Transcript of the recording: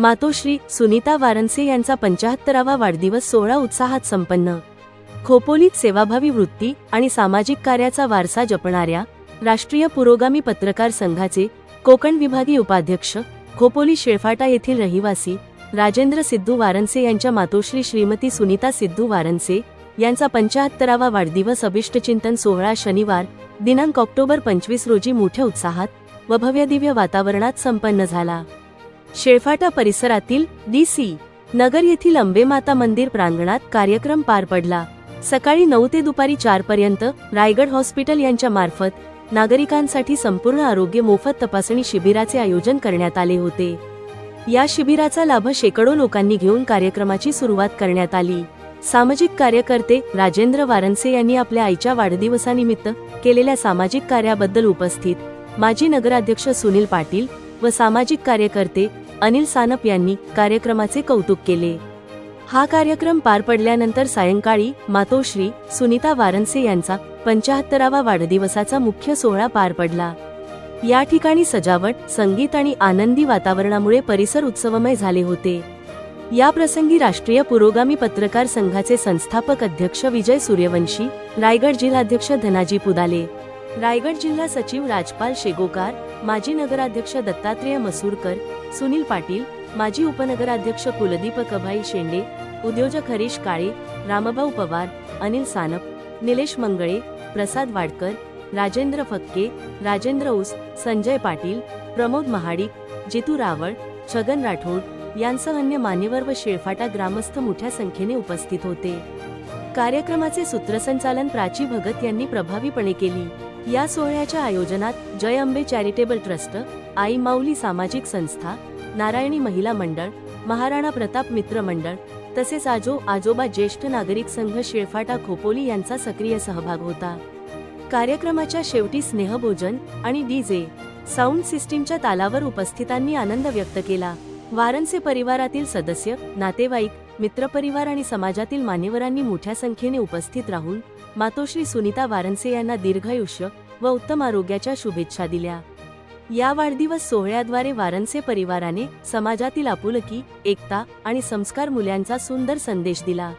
मातोश्री सुनीता वारनसे यांचा पंचाहत्तरावा वाढदिवस सोहळा उत्साहात संपन्न. खोपोलीत सेवाभावी वृत्ती आणि सामाजिक कार्याचा वारसा जपणाऱ्या राष्ट्रीय पुरोगामी पत्रकार संघाचे कोकण विभागीय उपाध्यक्ष खोपोली शेळफाटा येथील रहिवासी राजेंद्र सिद्धू वारनसे यांच्या मातोश्री श्रीमती सुनीता सिद्धू वारनसे यांचा पंचाहत्तरावा वाढदिवस अभिष्टचिंतन सोहळा शनिवार दिनांक ऑक्टोबर पंचवीस रोजी मोठ्या उत्साहात व भव्यदिव्य वातावरणात संपन्न झाला. शेळफाटा परिसरातील डी सी नगर येथील अंबेमाता मंदिर प्रांगणात कार्यक्रम पार पडला. सकाळी नऊ ते दुपारी चार पर्यंत रायगड हॉस्पिटल यांच्या मार्फत नागरिकांसाठी संपूर्ण आरोग्य मोफत तपासणी शिबिराचे आयोजन करण्यात आले होते. या शिबिराचा लाभ शेकडो लोकांनी घेऊन कार्यक्रमाची सुरुवात करण्यात आली. सामाजिक कार्यकर्ते राजेंद्र वारनसे यांनी आपल्या आईच्या वाढदिवसानिमित्त केलेल्या सामाजिक कार्याबद्दल उपस्थित माजी नगराध्यक्ष सुनील पाटील व सामाजिक कार्यकर्ते अनिल सानप यांनी कार्यक्रमाचे कौतुक केले. हा कार्यक्रम पार पडल्यानंतर सायंकाळी मातोश्री सुनीता वारनसे यांचा पंचाहत्तरावा वाढदिवसाचा मुख्य सोहळा पार पडला. या ठिकाणी सजावट संगीत आणि आनंदी वातावरणामुळे परिसर उत्सवमय झाले होते. या प्रसंगी राष्ट्रीय पुरोगामी पत्रकार संघाचे संस्थापक अध्यक्ष विजय सूर्यवंशी रायगड जिल्हाध्यक्ष धनाजी पुदाले रायगड जिल्हा सचिव राजपाल शेगोकार माजी नगराध्यक्ष दत्तात्रेय मसूरकर सुनील पाटील माजी उपनगराध्यक्ष कुलदीप कभाई शेंडे उद्योजक हरीश काळे रामभाऊ पवार अनिल सानप निलेश मंगळे प्रसाद वाडकर राजेंद्र फक्के राजेंद्र ऊस संजय पाटील प्रमोद महाडिक जितू रावळ छगन राठोड यांसह अन्य मान्यवर व शेळफाटा ग्रामस्थ मोठ्या संख्येने उपस्थित होते. कार्यक्रमाचे सूत्रसंचालन प्राची भगत यांनी प्रभावीपणे केली. या सोहळ्याच्या आयोजनात जय अंबे चॅरिटेबल ट्रस्ट आई माऊली सामाजिक संस्था नारायणी महिला मंडळ महाराणा प्रताप मित्र मंडळ तसेच आजो आजोबा ज्येष्ठ नागरिक संघ शेळफाटा खोपोली यांचा सक्रिय सहभाग होता. कार्यक्रमाच्या शेवटी स्नेहभोजन आणि डीजे साऊंड सिस्टीमच्या तालावर उपस्थितांनी आनंद व्यक्त केला. वारनसे परिवारातील सदस्य नातेवाईक मित्रपरिवार आणि समाजातील मान्यवरांनी मोठ्या संख्येने उपस्थित राहून मातोश्री सुनीता वारनसे यांना दीर्घायुष्य व उत्तम आरोग्याच्या शुभेच्छा दिल्या. या वाढदिवस सोहळ्याद्वारे वारनसे परिवाराने समाजातील आपुलकी एकता आणि संस्कार मूल्यांचा सुंदर संदेश दिला.